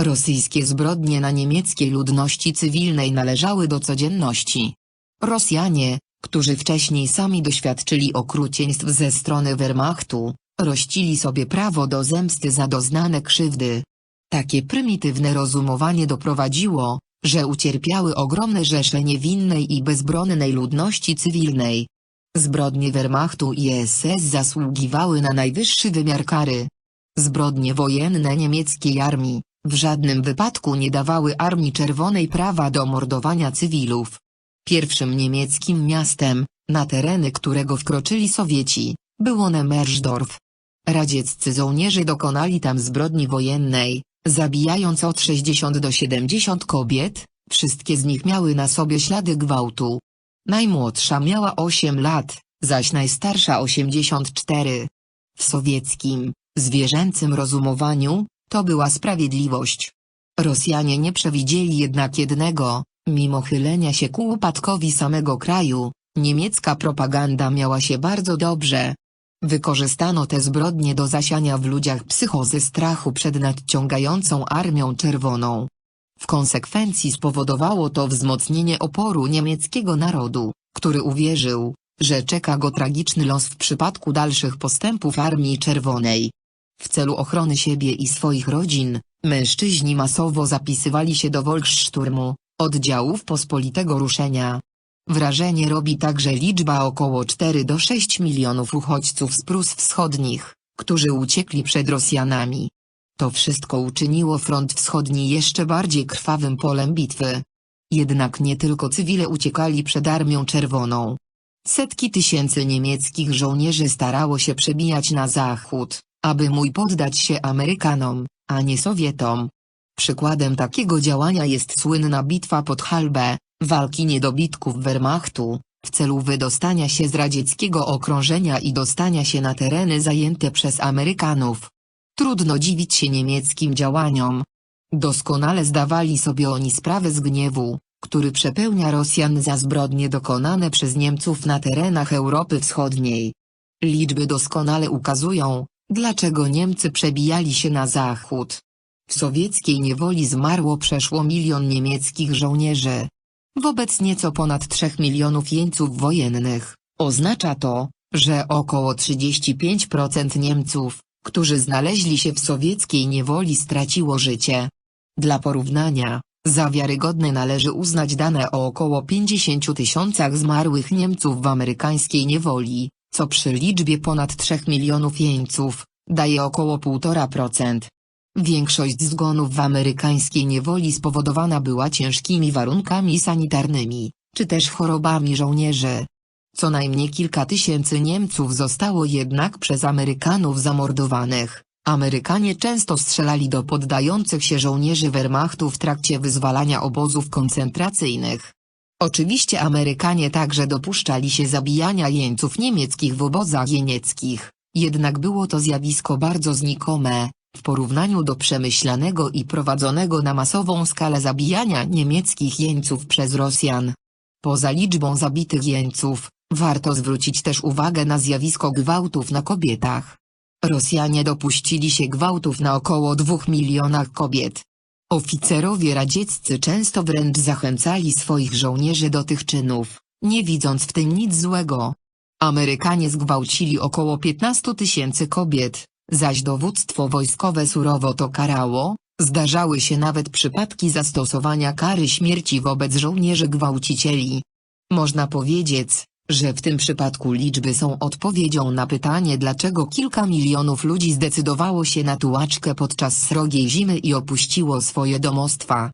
Rosyjskie zbrodnie na niemieckiej ludności cywilnej należały do codzienności. Rosjanie, którzy wcześniej sami doświadczyli okrucieństw ze strony Wehrmachtu, rościli sobie prawo do zemsty za doznane krzywdy. Takie prymitywne rozumowanie doprowadziło, że ucierpiały ogromne rzesze niewinnej i bezbronnej ludności cywilnej. Zbrodnie Wehrmachtu i SS zasługiwały na najwyższy wymiar kary. Zbrodnie wojenne niemieckiej armii, w żadnym wypadku nie dawały Armii Czerwonej prawa do mordowania cywilów. Pierwszym niemieckim miastem, na tereny którego wkroczyli Sowieci, było Nemersdorf. Radzieccy żołnierze dokonali tam zbrodni wojennej, zabijając od 60 do 70 kobiet, wszystkie z nich miały na sobie ślady gwałtu. Najmłodsza miała 8 lat, zaś najstarsza 84. W sowieckim, zwierzęcym rozumowaniu, to była sprawiedliwość. Rosjanie nie przewidzieli jednak jednego, mimo chylenia się ku upadkowi samego kraju, niemiecka propaganda miała się bardzo dobrze. Wykorzystano te zbrodnie do zasiania w ludziach psychozy strachu przed nadciągającą Armią Czerwoną. W konsekwencji spowodowało to wzmocnienie oporu niemieckiego narodu, który uwierzył, że czeka go tragiczny los w przypadku dalszych postępów Armii Czerwonej. W celu ochrony siebie i swoich rodzin, mężczyźni masowo zapisywali się do Volkssturmu, oddziałów pospolitego ruszenia. Wrażenie robi także liczba około 4 do 6 milionów uchodźców z Prus Wschodnich, którzy uciekli przed Rosjanami. To wszystko uczyniło front wschodni jeszcze bardziej krwawym polem bitwy. Jednak nie tylko cywile uciekali przed Armią Czerwoną. Setki tysięcy niemieckich żołnierzy starało się przebijać na zachód, aby mój poddać się Amerykanom, a nie Sowietom. Przykładem takiego działania jest słynna bitwa pod Halbe, walki niedobitków Wehrmachtu, w celu wydostania się z radzieckiego okrążenia i dostania się na tereny zajęte przez Amerykanów. Trudno dziwić się niemieckim działaniom. Doskonale zdawali sobie oni sprawę z gniewu, który przepełnia Rosjan za zbrodnie dokonane przez Niemców na terenach Europy Wschodniej. Liczby doskonale ukazują, dlaczego Niemcy przebijali się na zachód. W sowieckiej niewoli zmarło przeszło milion niemieckich żołnierzy. Wobec nieco ponad 3 milionów jeńców wojennych, oznacza to, że około 35% Niemców, którzy znaleźli się w sowieckiej niewoli straciło życie. Dla porównania, za wiarygodne należy uznać dane o około 50 tysiącach zmarłych Niemców w amerykańskiej niewoli, co przy liczbie ponad 3 milionów jeńców, daje około 1,5%. Większość zgonów w amerykańskiej niewoli spowodowana była ciężkimi warunkami sanitarnymi, czy też chorobami żołnierzy. Co najmniej kilka tysięcy Niemców zostało jednak przez Amerykanów zamordowanych. Amerykanie często strzelali do poddających się żołnierzy Wehrmachtu w trakcie wyzwalania obozów koncentracyjnych. Oczywiście Amerykanie także dopuszczali się zabijania jeńców niemieckich w obozach jenieckich, jednak było to zjawisko bardzo znikome, w porównaniu do przemyślanego i prowadzonego na masową skalę zabijania niemieckich jeńców przez Rosjan. Poza liczbą zabitych jeńców, warto zwrócić też uwagę na zjawisko gwałtów na kobietach. Rosjanie dopuścili się gwałtów na około 2 milionach kobiet. Oficerowie radzieccy często wręcz zachęcali swoich żołnierzy do tych czynów, nie widząc w tym nic złego. Amerykanie zgwałcili około 15 tysięcy kobiet, zaś dowództwo wojskowe surowo to karało, zdarzały się nawet przypadki zastosowania kary śmierci wobec żołnierzy gwałcicieli. Można powiedzieć, że w tym przypadku liczby są odpowiedzią na pytanie dlaczego kilka milionów ludzi zdecydowało się na tułaczkę podczas srogiej zimy i opuściło swoje domostwa.